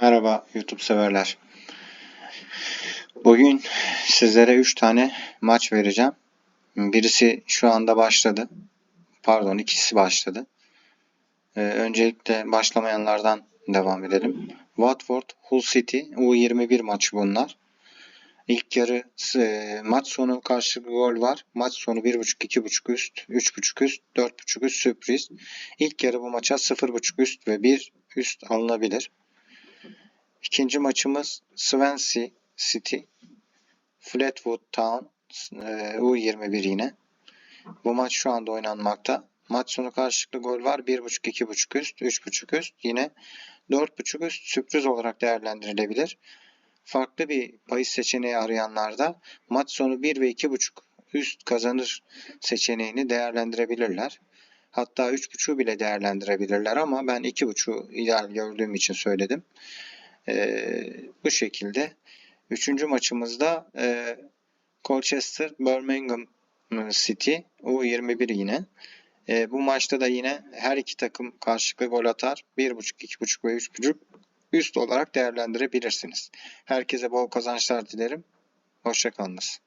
Merhaba YouTube severler. Bugün sizlere 3 tane maç vereceğim. Birisi şu anda başladı. Pardon ikisi başladı. Ee, öncelikle başlamayanlardan devam edelim. Watford Hull City U21 maçı bunlar. İlk yarı e, maç sonu karşılıklı gol var. Maç sonu 1.5 2.5 üst, 3.5 üst, 4.5 üst sürpriz. İlk yarı bu maça 0.5 üst ve 1 üst alınabilir. İkinci maçımız Swansea City Fleetwood Town e, U21 yine. Bu maç şu anda oynanmakta. Maç sonu karşılıklı gol var. 1.5 2.5 üst, 3.5 üst. Yine 4.5 üst sürpriz olarak değerlendirilebilir. Farklı bir bahis seçeneği arayanlarda maç sonu 1 ve 2.5 üst kazanır seçeneğini değerlendirebilirler. Hatta 3.5'u bile değerlendirebilirler ama ben 2.5'u ideal gördüğüm için söyledim. Ee, bu şekilde. Üçüncü maçımızda e, Colchester Birmingham City U21 yine. E, bu maçta da yine her iki takım karşılıklı gol atar. 1.5, 2.5 ve 3.5 üst olarak değerlendirebilirsiniz. Herkese bol kazançlar dilerim. Hoşçakalınız.